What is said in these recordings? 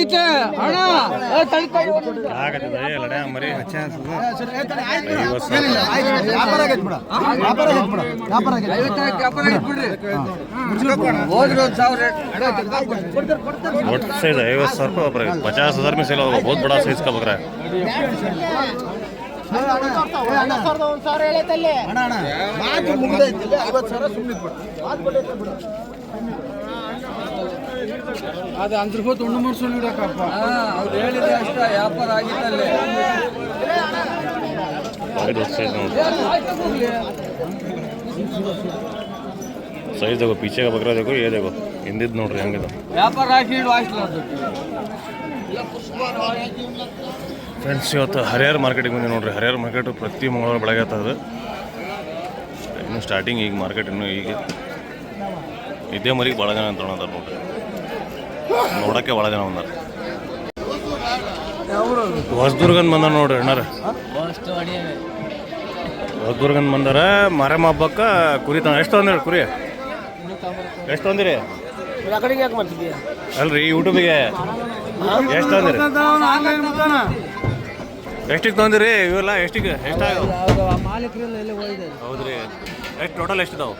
ಆಗೈತೆ ಹಣ ಏ, ತಡಿ, ತಡಿ, ಒಂದ್ ನಿಮಿಷ. ಆಗತ್ತಿದೆ ಲಡೆ ಮರಿ ಐವತ್ತೈದು ವ್ಯಾಪಾರ ಆಗೈತೆ ಬಿಡ್ರಿ ಹೋದ್ರಿ ಒಂದ್ ಸಾವಿರ ಅಣ್ಣ, ತೆಗ್ದಾಕ್ಬಿಡ್ರಿ. ಒಟ್ಟು ಸೈಜ್ ಐವತ್ತು ಸಾವಿರ ರೂಪಾಯಿ ಬರೀ ಪಚಾಸ್ ಹಜಾರ್ में सेल होगा बहुत बड़ा साइज का बकरा है ಅದು ಅದ್ರ ಹೊತ್ತು ಇಡಕ್ಕಪ್ಪ ಅವ್ರು ವ್ಯಾಪಾರ ಸೈಜ್ ತಗೋ ಪೀಚೆಗೆ ಬಕ್ರ ತಗೋ ಏ ತಗೋ ಹಿಂದಿದ್ದು ನೋಡ್ರಿ ಹಂಗದ. ವ್ಯಾಪಾರ ಹಾಕಿ ಫ್ರೆಂಡ್ಸ್ ಇವತ್ತು ಹರಿಹರ ಮಾರ್ಕೆಟಿಗೆ ಬಂದಿ ನೋಡ್ರಿ. ಹರಿಹರ ಮಾರ್ಕೆಟ್ ಪ್ರತಿ ಮಂಗಳವಾರ ಬೆಳಗ್ಗೆ ಆಗ್ತದೆ ಇನ್ನು ಸ್ಟಾರ್ಟಿಂಗ್ ಈಗ ಮಾರ್ಕೆಟ್ ಇನ್ನು ಈಗ. ಇದೇ ಮರಿಗೆ ಭಾಳ ಅಂತ ನೋಡ್ರಿ. ನೋಡಕ್ಕೆ ಬಹಳ ಜನ ಬಂದಾರ. ಹೊಸದುರ್ಗನ್ ಬಂದ ನೋಡ್ರಿ ಅಣ್ಣಾರ. ಹೊಸದುರ್ಗನ್ ಬಂದಾರ ಮರಮ ಹಬ್ಬಕ್ಕೆ ಕುರಿ ತಂದ ಎಷ್ಟು ತಂದಿರಿ ಕುರಿ? ಎಷ್ಟು ತಂದಿರಿ? ಅಲ್ರಿ ಯೂಟ್ಯೂಬಿಗೆ. ಎಷ್ಟು ತಂದಿರಿ? ಎಷ್ಟಿಗೆ ತಂದಿರಿ? ಇವೆಲ್ಲ ಎಷ್ಟಿಗೆ ಎಷ್ಟಾಗ ಹೌದ್ರಿ. ಎಷ್ಟು ಟೋಟಲ್ ಎಷ್ಟಿದಾವೆ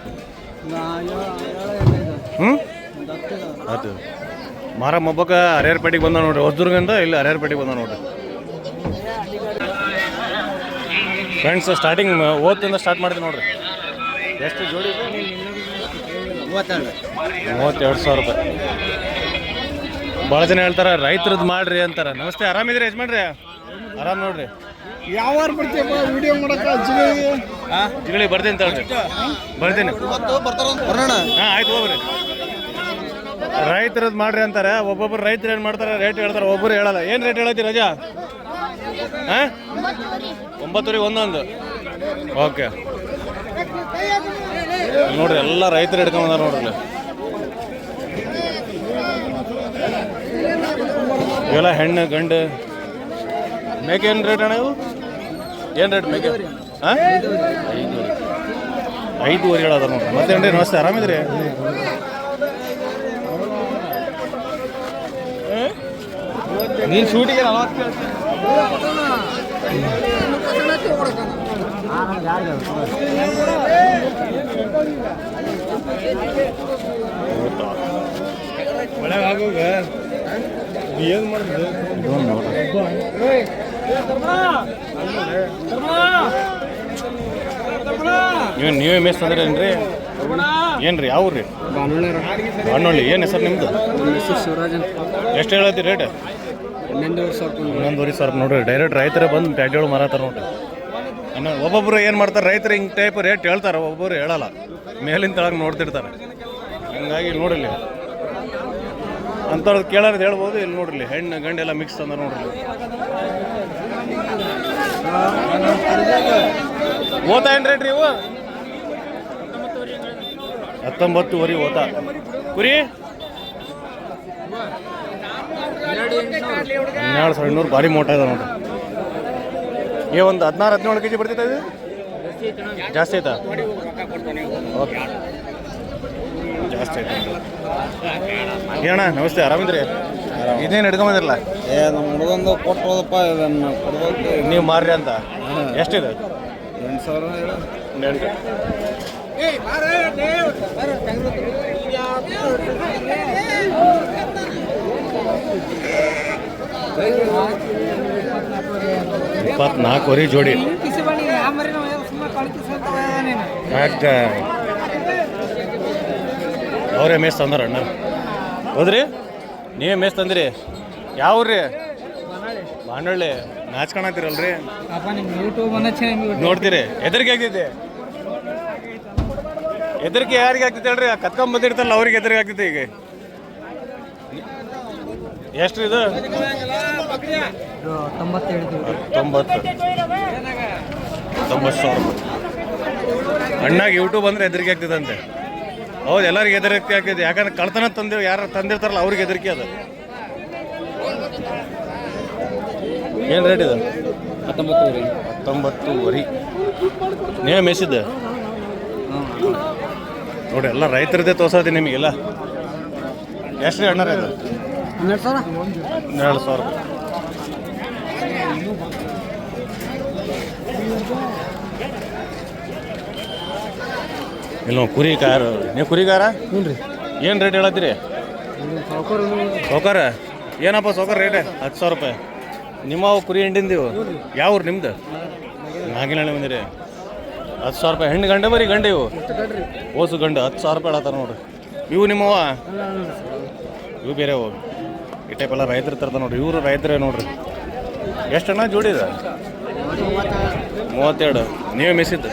ಹ್ಞೂ ಅದು ಮಾರಮ್ಮ ಹಬ್ಬಕ್ಕೆ ಹರಿಹರಪೇಟೆಗೆ ಬಂದ ನೋಡ್ರಿ. ಹೊಸದುರ್ಗಿಂದ ಇಲ್ಲಿ ಹರಿಹರಪೇಟೆಗೆ ಬಂದ ನೋಡ್ರಿ. ಫ್ರೆಂಡ್ಸ್ ಸ್ಟಾರ್ಟಿಂಗ್ ಓದ್ತಿಂದ ಸ್ಟಾರ್ಟ್ ಮಾಡಿದ್ವಿ ನೋಡ್ರಿ. ಎಷ್ಟು ಜೋಡಿ? ಮೂವತ್ತೆರಡು ಸಾವಿರ ರೂಪಾಯಿ. ಭಾಳ ಜನ ಹೇಳ್ತಾರೆ ರೈತರದ್ದು ಮಾಡ್ರಿ ಅಂತಾರೆ. ನಮಸ್ತೆ ಆರಾಮಿದ್ರಿ ಯಜಮಾನ್ರಿ? ಆರಾಮ್ ನೋಡ್ರಿ. ಯಾವ ಬರ್ತೀಯಪ್ಪ? ವಿಡಿಯೋ ಮಾಡಕ್ಕ ಜಿಗಳಿ. ಬರ್ತೀನಿ ತಗೊಳ್ರಿ ಬರ್ತೀನಿ. ಹಾಂ ಆಯ್ತು ಹೋಗ್ರಿ. ರೈತರದ್ದು ಮಾಡ್ರಿ ಅಂತಾರೆ, ಒಬ್ಬೊಬ್ರು ರೈತರು ಏನು ಮಾಡ್ತಾರೆ ರೇಟ್ ಹೇಳ್ತಾರೆ ಒಬ್ಬರು ಹೇಳಲ್ಲ. ಏನು ರೇಟ್ ಹೇಳತ್ತಿ ರಜಾ? ಹಾಂ? ಒಂಬತ್ತುವರೆಗೆ ಒಂದೊಂದು. ಓಕೆ ನೋಡ್ರಿ, ಎಲ್ಲ ರೈತರು ಹಿಡ್ಕೊಂಬಂದಾರ ನೋಡ್ರಿ. ಇವೆಲ್ಲ ಹೆಣ್ಣು, ಗಂಡು. ಮೇಕೆ ಏನು ರೇಟ್ ಅಣ್ಣ ಇವು? ಏನು ರೇಟ್ ಮೇಕೆ? ಹಾಂ? ಐದುವರೆ. ಹೇಳೋದ ನೋಡ್ರಿ. ರೀ ನಮಸ್ತೆ, ಆರಾಮಿದ್ರಿ? ನೀನ್ ಶೂಟಿಗೆ ನಲವತ್ತು ಏನು ಮಾಡಿದ್ರು ನೋಡ್ರಿ ನೀವು ನೀವೇ ಮೇಸ್ ತಂದ್ರೇನ್ರಿ ಏನ್ರಿ ಯಾವ ರೀ ಹಣ್ಣೊಳ್ಳಿ ಏನು ಹೆಸರು ನಿಮ್ದು? ಎಷ್ಟು ಹೇಳತ್ತಿ ರೇಟ್ ಹನ್ನೊಂದುವರೆ ಸಾವಿರ ನೋಡ್ರಿ ಡೈರೆಕ್ಟ್ ರೈತರ ಬಂದು ಪ್ಯಾಟೆಗಳು ಮಾರಾತಾರ ನೋಡ್ರಿ. ಇನ್ನು ಒಬ್ಬೊಬ್ರು ಏನು ಮಾಡ್ತಾರೆ, ರೈತರು ಹಿಂಗೆ ಟೈಪ್ ರೇಟ್ ಹೇಳ್ತಾರೆ, ಒಬ್ಬೊಬ್ರು ಹೇಳಲ್ಲ. ಮೇಲಿನ ತಳಗೆ ನೋಡ್ತಿರ್ತಾರೆ. ಹಂಗಾಗಿ ನೋಡಿಲ್ಲಿ. ಅಂಥವ್ರದ್ದು ಕೇಳೋದು ಹೇಳ್ಬೋದು, ಇಲ್ಲಿ ನೋಡ್ರಿ ಹೆಣ್ಣು, ಗಂಡು ಎಲ್ಲ ಮಿಕ್ಸ್ ಅಂದ್ರೆ ನೋಡ್ರಿ. ಓತಾ ಏನು ರೇಟ್ ರೀ ಇವು? ಹತ್ತೊಂಬತ್ತುವರೆ ಓತಾ. ಕುರಿ? ಹನ್ನೆರಡು ಸಾವಿರ ಇನ್ನೂರು ಭಾರಿ ಮೋಟ ಇದೆ ನೋಡ್ರಿ. ಏ ಒಂದು ಹದಿನಾರು ಹದಿನೇಳು ಕೆ ಜಿ ಬರ್ತೈತೆ ಇದು? ಜಾಸ್ತಿ ಆಯ್ತಾ? ಓಕೆ. ಜಾಸ್ತಿ ಆಯ್ತು ಏನ ನಮಸ್ತೆ ಆರಾಮಿದ್ರಿ? ಇದೇನು ಹಿಡ್ಕೊಂಬಂದಿರಲ್ಲ ಏ ನಮ್ಮ ಹುಡುಗಂದು ಕೊಟ್ಟು ಹೋದಪ್ಪ ಇದನ್ನು ಕೊಡ್ಬೇಕು. ನೀವು ಮಾರ್ರಿ ಅಂತ? ಎಷ್ಟಿದೆ? ಎಂಟು ಸಾವಿರ ಹೇಳು. ಎಂಟು ಇಪ್ಪತ್ನಾಲ್ಕುವರೆ ಜೋಡಿ. ಅವ್ರೇ ಅವರೇ ಮೇಸ್ ತಂದಾರ ಅಣ್ಣ. ಹೌದ್ರಿ? ನೀವೇ ಮೇಸ್ ತಂದಿರಿ? ಯಾವ್ರಿ ಬಾಣಳ್ಳಿ. ಬಾಂಡಳ್ಳಿ ನಾಚ್ಕೊಳತ್ತೀರಲ್ರಿ ನೋಡ್ತೀರಿ. ಹೆದರಿಕೆ ಆಗ್ತೈತಿ. ಹೆದರಿಕೆ ಯಾರಿಗೆ ಆಗ್ತೈತೆ ಹೇಳ್ರಿ? ಕತ್ಕೊಂಡ್ ಬಂದಿರ್ತಲ್ಲ ಅವ್ರಿಗೆ ಹೆದರಿಕೆ ಆಗ್ತೈತೆ ಈಗ. ಎಷ್ಟು ಇದು ತೊಂಬತ್ತೇಳು ತೊಂಬತ್ತು ತೊಂಬತ್ತು ಸಾವಿರ. ಅಣ್ಣಾಗ ಯೂಟ್ಯೂಬ್ ಅಂದ್ರೆ ಹೆದರಿಕೆ ಆಗ್ತದಂತೆ. ಹೌದು ಎಲ್ಲರಿಗೆ ಹೆದರಿಕೆ ಆಗ್ತಿದೆ. ಯಾಕಂದ್ರೆ ಕಳ್ತನ ತಂದಿ ಯಾರು ತಂದಿರ್ತಾರಲ್ಲ ಅವ್ರಿಗೆ ಹೆದರಿಕೆ ಅದು. ಏನು ರೇಟ್ ಇದು? ಹತ್ತೊಂಬತ್ತು ರೀ ಹತ್ತೊಂಬತ್ತುವರೆ. ನೀವೇ ಮೇಸಿದ್ದೆ ನೋಡಿ ಎಲ್ಲ ರೈತರದ್ದೇ ತೋರ್ಸೋದಿ ನಿಮಗೆಲ್ಲ. ಎಷ್ಟು ರೀ ಅಣ್ಣರ ಇದು? ಹನ್ನೆರಡು ಸಾವಿರ? ಹನ್ನೆರಡು ಸಾವಿರ. ಇಲ್ಲ ಕುರಿ ಕಾರ ನೀವು ಕುರಿಗಾರ? ಹ್ಞೂ ರೀ. ಏನು ರೇಟ್ ಹೇಳತ್ತೀರಿ? ಸೌಕರ್? ಏನಪ್ಪ ಸೌಕರ್ ರೇಟ್? ಹತ್ತು ಸಾವಿರ ರೂಪಾಯಿ. ನಿಮ್ಮವ ಕುರಿ ಹಿಂಡಿಂದಿವು? ಯಾವ ಊರು ನಿಮ್ದು? ನಾಗಿನಹಳ್ಳಿ ಬಂದಿರಿ. ಹತ್ತು ಸಾವಿರ ರೂಪಾಯಿ. ಹೆಣ್ಣು ಗಂಡೆ ಬರೀ ಗಂಡೆ ಇವು? ಓಸು ಗಂಡು ಹತ್ತು ಸಾವಿರ ರೂಪಾಯಿ ಹೇಳತ್ತಾರ ನೋಡ್ರಿ. ಇವು ನಿಮ್ಮವ ಇವು ಬೇರೆ ಅವು ಈ ಟೈಪ್ ಎಲ್ಲ ರೈತರು ತರ್ತಾರೆ ನೋಡ್ರಿ ಇವರು ರೈತರೇ ನೋಡ್ರಿ. ಎಷ್ಟಣ್ಣ ಜೋಡಿ ಇದೆ? ಮೂವತ್ತೆರಡು. ನೀವೇ ಮೇಸಿದ್ದು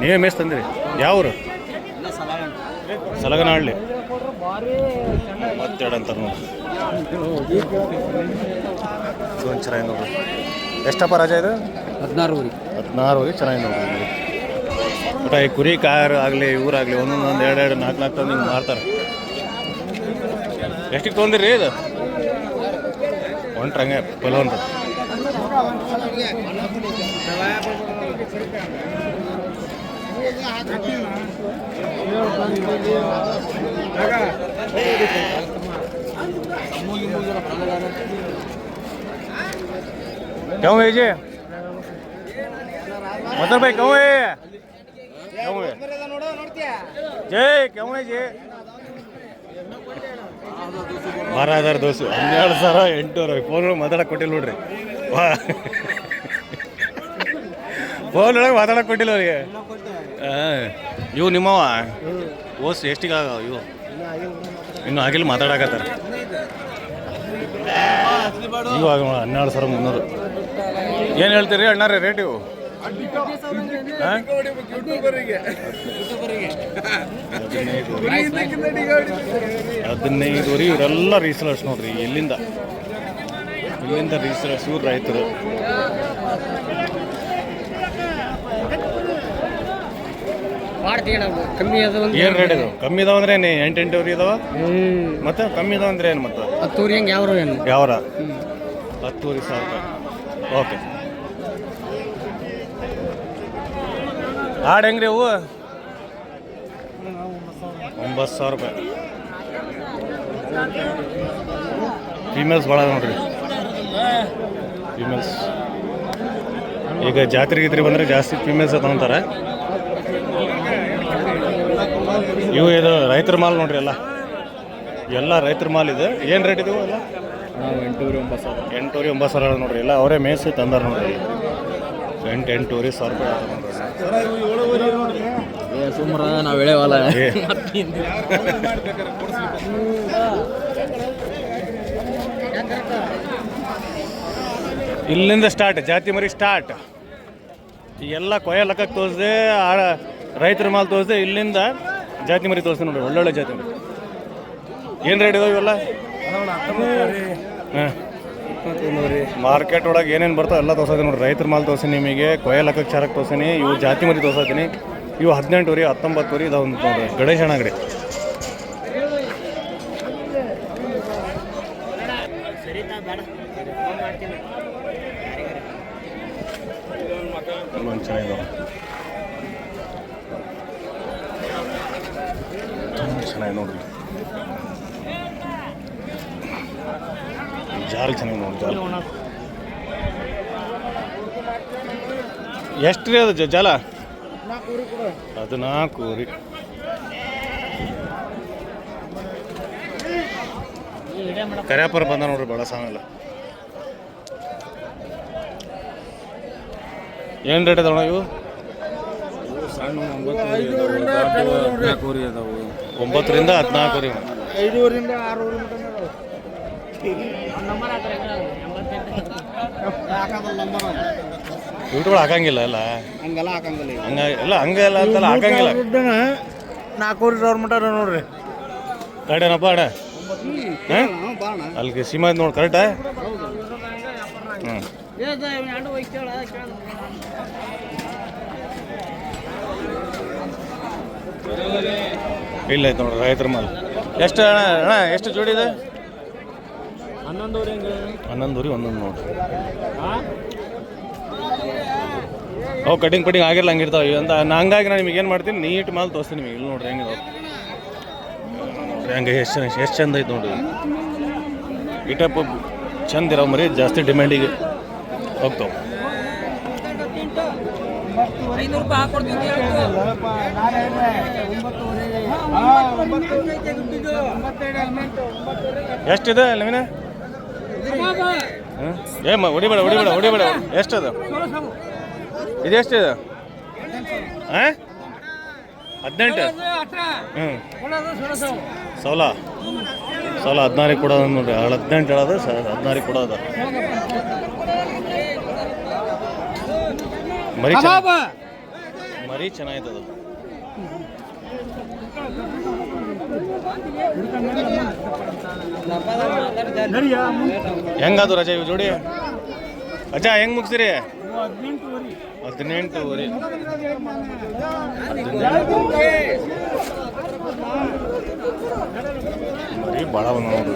ನೀವೇ ಮೇಸ್ ತಂದಿರಿ? ಯಾವ್ರು? ಸಲಗನಹಳ್ಳಿ. ಮೂವತ್ತೆರಡು ಅಂತಾರೆ ನೋಡ್ರಿ. ಇದೊಂದು ಚೆನ್ನಾಗಿ ನೋಡ್ರಿ. ಎಷ್ಟಪ್ಪ ರಾಜ ಇದು? ಹದಿನಾರು ಹದಿನಾರು ವರೆಗೆ ಚೆನ್ನಾಗಿ ನೋಡ್ರಿ ಬಟ್ ಈ ಕುರಿ ಕಾರ್ ಆಗಲಿ ಇವರಾಗಲಿ ಒಂದೊಂದೊಂದು ಎರಡು ಎರಡು ನಾಲ್ಕು ನಾಲ್ಕು ತಂದು ಹಿಂಗೆ ಮಾರ್ತಾರೆ. ಎಷ್ಟಿಗೆ ತೊಗೊಂದಿರಿ ಇದು ಹೊಂಟ್ರ ಹಂಗೆ ಪಲ್ವನ್ರು क्यों है जी मतलब भाई क्यों है क्यों है जय क्यों है जी ಹಜಾರ್ ದೋಸು ಹನ್ನೆರಡು ಸಾವಿರ ಎಂಟುನೂರು ಫೋನ್ ಮಾತಾಡಕ್ಕೆ ಕೊಟ್ಟಿಲ್ಲ ನೋಡ್ರಿ. ಫೋನ್ ಒಳಗೆ ಮಾತಾಡಕ್ಕೆ ಕೊಟ್ಟಿಲ್ಲ ಅವ್ರಿಗೆ. ಹಾಂ ಇವು ನಿಮ್ಮವ ಓಸ್, ಎಷ್ಟಿಗೆ ಆಗ ಇವು? ಇನ್ನು ಆಗಿಲ್ಲ, ಮಾತಾಡಕತ್ತಾರ. ಇವಾಗ ಹನ್ನೆರಡು ಸಾವಿರ ಮುನ್ನೂರು. ಏನು ಹೇಳ್ತೀರಿ ಅಣ್ಣಾರೇ, ರೇಟ್ ಇವು? ಹದಿನೈದುವರೆ ಇವರೆಲ್ಲ ರೀಸಲರ್ಸ್ ನೋಡ್ರಿ ಎಲ್ಲಿಂದ ಇಲ್ಲಿಂದ ರೀಸಲರ್ಸ್ ಇವ್ರು ರೈತರು. ಏನು ರೇಟ್ ಕಮ್ಮಿ ಇದಾವ ಅಂದ್ರೆ ಏನು ಎಂಟು ಎಂಟುವರೆ ಇದಾವ? ಮತ್ತೆ ಕಮ್ಮಿ ಇದಾವ ಅಂದ್ರೆ ಏನು ಮತ್ತೆ? ಹತ್ತೂರಿ ಹೆಂಗೆ ಯಾವ ಏನು? ಯಾವ್ರ? ಹತ್ತುವರೆ ಸಾವಿರ ರೂಪಾಯಿ. ಓಕೆ ಆಡು ಹೆಂಗ್ರಿ ಅವು? ಒಂಬತ್ತು ಸಾವಿರ ರೂಪಾಯಿ. ಫೀಮೇಲ್ಸ್ ಭಾಳ ನೋಡ್ರಿ. ಫೀಮೇಲ್ಸ್ ಈಗ ಜಾತ್ರೆ ಗೀತ್ರಿ ಬಂದರೆ ಜಾಸ್ತಿ ಫೀಮೇಲ್ಸ್ ತಗೊಂತಾರೆ ಇವು ಇದು ರೈತರ ಮಾಲ್ ನೋಡ್ರಿ ಎಲ್ಲ. ಎಲ್ಲ ರೈತರ ಮಾಲ್ ಇದೆ. ಏನು ರೇಟ್ ಇದೆ ಎಲ್ಲ? ನಾವು ಎಂಟೂರಿ ಒಂಬತ್ತು ಸಾವಿರ. ಎಂಟೂರಿ ಒಂಬತ್ತು ಸಾವಿರ ಹೇಳ್ ನೋಡ್ರಿ. ಎಲ್ಲ ಅವರೇ ಮೇಯ್ಸಿ ತಂದಾರ ನೋಡ್ರಿ. ಎಂಟು ಎಂಟೂರಿ ಸಾವಿರ ರೂಪಾಯಿ ಆತ ನೋಡ್ರಿ ಸುಮ್ರ ನಾವು ಎಳೆವಲ್ಲ ಏ. ಇಲ್ಲಿಂದ ಸ್ಟಾರ್ಟ್ ಜಾತಿ ಮರಿ ಸ್ಟಾರ್ಟ್ ಎಲ್ಲ ಕೊಯ್ಯ ಲೆಕ್ಕಕ್ಕೆ ತೋರಿಸ್ದೆ ರೈತರ ಮಾಲ್ ತೋರಿಸ್ದೆ ಇಲ್ಲಿಂದ ಜಾತಿ ಮರಿ ತೋರಿಸ್ದೆ ನೋಡ್ರಿ ಒಳ್ಳೊಳ್ಳೆ ಜಾತಿ ಮರಿ. ಏನು ರೇಟ್ ಇದಾವೆ ಇವೆಲ್ಲ? ಹಾಂ. ಮಾರ್ಕೆಟ್ ಒಳಗೆ ಏನೇನು ಬರ್ತಾವೆ ಎಲ್ಲ ತೋರ್ಸೋದು ನೋಡಿ ರೈತರ ಮಾಲ್ ತೋರಿಸಿ ನಿಮಗೆ ಕೊಯ್ಯ ಲೆಕ್ಕಕ್ಕೆ ಚಾರಕ್ಕೆ ತೋರಿಸಿನಿ ಇವು ಜಾತಿ ಮರಿ ತೋರ್ಸತ್ತೀನಿ ಇವು ಹದಿನೆಂಟು ವರಿ ಹತ್ತೊಂಬತ್ತು ವರಿ ಇದಾವೆ ನೋಡ್ರಿ. ಗಣೇಶ ಅಂಗಡಿ. ಚೆನ್ನಾಗಿ ನೋಡ್ರಿ. ಜಾಲ್ ಚೆನ್ನಾಗಿ ನೋಡಿ ಜಾಲ್ ಎಷ್ಟು ರೀ ಅದು ಜಾಲ? ಅದು ನಾಲ್ಕು ರೀ ಕರ್ಯಾಪುರ ಬಂದ ನೋಡ್ರಿ ಭಾಳ ಸಾಮೆಲ್ಲ ಏನು ರೇಟ್ ಅದಾವ ಇವು? ಒಂಬತ್ತರಿಂದ ಹದಿನಾಲ್ಕು ರೀ ಐದೂರಿಂದ ಆರೂವರೆ ಯೂಟ್ಯೂಬ್ ಹಾಕಂಗಿಲ್ಲ ಅಲ್ಲ ಹಂಗೆಲ್ಲ ಹಾಕಂಗಿಲ್ಲ. ಹಂಗ ಇಲ್ಲ ಹಂಗೆಲ್ಲ ಅಂತಲ್ಲ ಹಾಕಂಗಿಲ್ಲ. ನಾಲ್ಕೂವರೆ ಸಾವಿರ ಮಟ ನೋಡ್ರಿ. ಹ್ಞೂ ಬಾಣ ಅಲ್ಲಿಗೆ ಸೀಮಾ ನೋಡಿ ಕರೆಕ್ಟಾ ಹ್ಞೂ ಇಲ್ಲ ಐತೆ ನೋಡ್ರಿ ರೈತರ ಮಾಲ್. ಎಷ್ಟು ಅಣ್ಣ ಅಣ್ಣ ಎಷ್ಟು ಜೋಡಿ ಇದೆ? ಹನ್ನೊಂದುವರೆ ಒಂದೊಂದು ನೋಡ್ರಿ ಅವು ಕಟಿಂಗ್ ಪಟಿಂಗ್ ಆಗಿರಲ್ಲ ಹಂಗಿರ್ತಾವೆ. ಅಂತ ನಾ ಹಂಗಾಗಿ ನಾನು ನಿಮಗೆ ಏನು ಮಾಡ್ತೀನಿ ನೀಟ್ ಮಾಲ್ ತೋರಿಸ್ತೀನಿ ನಿಮಗೆ. ಇಲ್ಲಿ ನೋಡ್ರಿ ಹೆಂಗೆ ನೋಡ್ರಿ ಹಂಗೆ ಎಷ್ಟು ಎಷ್ಟು ಚಂದ ಐತೆ ನೋಡ್ರಿ. ಈ ಟೈಪ್ ಚಂದ ಇರೋ ಮರಿ ಜಾಸ್ತಿ ಡಿಮ್ಯಾಂಡಿಗೆ ಹೋಗ್ತಾವೆ. ಎಷ್ಟಿದೆ ಅಲ್ವಿನ ಏ ಮ ಹೊಡಿಬೇಡ ಹೊಡಿಬೇಡ ಹೊಡಿಬೇಡ. ಎಷ್ಟದು? ಇದು? ಎಷ್ಟಿದೆ ಹಾಂ ಹದಿನೆಂಟು? ಹ್ಞೂ ಸೌಲ. ಸೌಲ ಹದಿನಾರಿಗೆ ಕೊಡೋದು ನೋಡ್ರಿ. ಹಳ ಹದಿನೆಂಟು ಹೇಳೋದು ಸ ಹದಿನಾರಿಗೆ ಕೊಡೋದು. ಮರಿ ಚೆನ್ನಾಗಿ ಮರಿ ಚೆನ್ನಾಗಿತ್ತದು ಹೆಂಗದು ರಜಾ ಇವು ಜೋಡಿ? ಅಜ್ಜ ಹೆಂಗ್ ಮುಗಿಸಿರಿ? ಹದಿನೆಂಟು ಬರೀ ಭಾಳ ಬಂದ ನೋಡ್ರಿ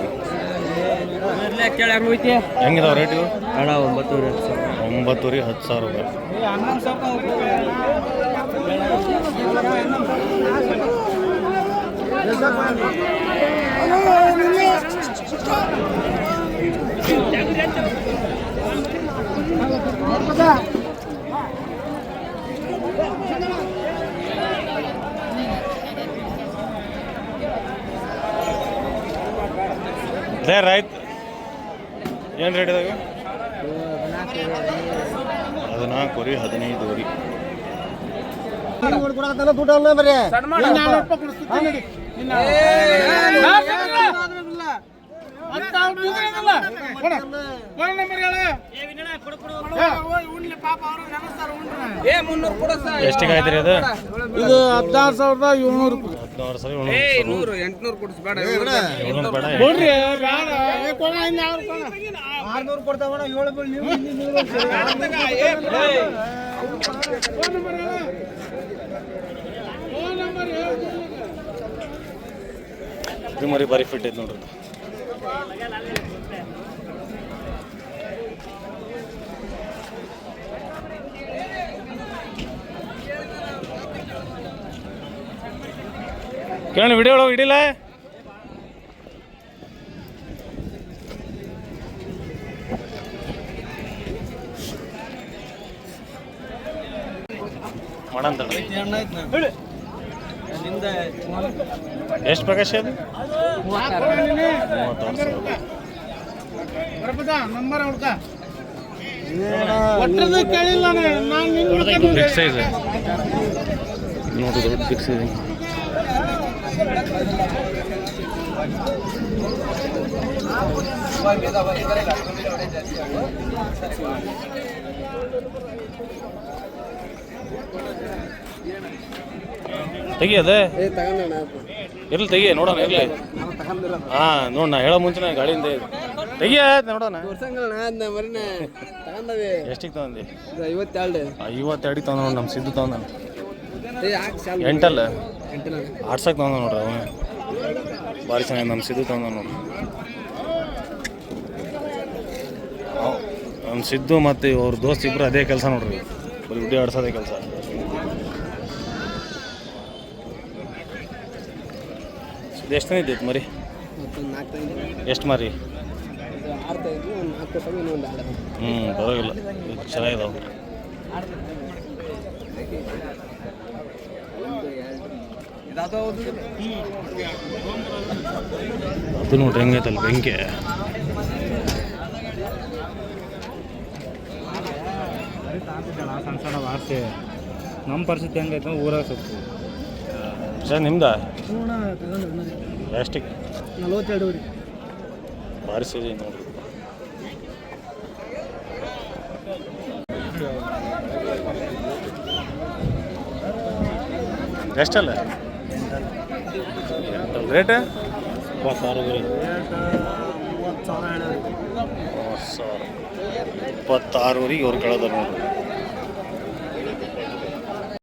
ಹೆಂಗಿದಾವ ರೇಟ್ ಅಣ್ಣ ಒಂಬತ್ತು ಸಾವಿರ. ಒಂಬತ್ತುವರೆ ಹತ್ತು ಸಾವಿರ ರೂಪಾಯಿ. ರೈತ. ಏನು ರೇಟ್ ಇದಾವೆ? ಹದಿನಾಲ್ಕು ರೀ ಹದಿನೈದು ರೀ. ಏ ಮುನ್ನೂರು ಕೊಡ ಎಷ್ಟಿಗೆ ಆಯ್ತು ರೀ ಅದು ಇದು ಹದಿನಾರು ಸಾವಿರದ ಏಳ್ನೂರು ಹದಿನಾರು ಸಾವಿರ ಏಳ್ನೂರು ನೂರು ಎಂಟ್ನೂರು ಕೊಡಿಸ್ಬೇಡ ಏಳ್ನೂರು ಬೇಡ ಕೊಡ್ರಿ ಬೇಡ ಆರ್ನೂರು ಕೊಡ್ತಾವಣ ಏಳು ಇದು ಮರಿ ಬಾರಿ ಫಿಟ್ ಐತೆ ನೋಡ್ರಿ. ಕೇಳಿ ವಿಡಿಯೋ ಒಳಗೆ ಹಿಡಿಲ್ಲ ಮಾಡಂತ ಎಷ್ಟು ಪ್ರಕಾಶ ಅದು? ಮೂವತ್ತಾರು ಸಾವಿರ ನಂಬರ್ ಹುಡ್ಕ. ಒಟ್ಟದ ಕೇಳಿಲ್ಲ ನಾನು. ಬಿಗ್ ಸೈಜ್ ನೋಡು ದೊಡ್ಡ ಬಿಗ್ ಸೈಜ್ ತೆಗಿ ಅದೇ ಇರ್ಲಿ ತೆಗಿ ನೋಡೋಣ ಇರ್ಲಿ. ಹಾ ನೋಡ ನಾ ಹೇಳೋ ಮುಂಚೆ ಗಾಡಿಯಿಂದ ತೆಗಿಯ ನೋಡೋಣ. ಎಷ್ಟಿಗೆ ತಗೊಂಡಿ ಐವತ್ತೆರಡು. ಐವತ್ತೆರಡಿಗೆ ತಗೊಂಡ ನೋಡಿ ನಮ್ಮ ಸಿದ್ದು ತಗೊಂಡ ಎಂಟಲ್ಲ? ಆಡ್ಸಕ್ಕೆ ತಗೊಂಡ ನೋಡ್ರಿ ಅವನು. ಭಾರಿ ಚೆನ್ನಾಗಿ ನಮ್ಮ ಸಿದ್ದು ತಗೊಂಡ ನೋಡ್ರಿ ನಮ್ಮ ಸಿದ್ದು ಮತ್ತು ಅವ್ರ ದೋಸ್ತ್ ಇಬ್ರು ಅದೇ ಕೆಲಸ ನೋಡ್ರಿ. ಬರೀ ಹುಡ್ಡಿ ಆಡ್ಸೋದೇ ಕೆಲಸ. ಎಷ್ಟು ಇದ್ದೈತೆ ಮರಿ? ಎಷ್ಟು ಮರಿ? ಹ್ಞೂ ಪರವಾಗಿಲ್ಲ. ಇದು ಚೆನ್ನಾಗಿದಾವೆ ಅದು ನೋಡ್ರಿ ಹೆಂಗೈತಲ್ಲ ಬೆಂಕಿ. ಸಣ್ಣ ಸಣ್ಣ ವಾರ್ತೆ. ನಮ್ಮ ಪರಿಸ್ಥಿತಿ ಹೆಂಗೈತೆ ಊರಾಗ ಸ್ವಲ್ಪ ಸರ್ ನಿಮ್ದ? ಎಷ್ಟಿಗೆ ನಲ್ವತ್ತೆರಡು ರೀ ಭಾರಿ ನೋಡ್ರಿ. ಎಷ್ಟಲ್ಲ? ರೇಟ್? ಇಪ್ಪತ್ತಾರು ಮೂವತ್ತು ಸಾವಿರ ಇಪ್ಪತ್ತಾರುವರೆಗೆ ಅವ್ರು ಕೇಳೋದ ನೋಡ್ರಿ.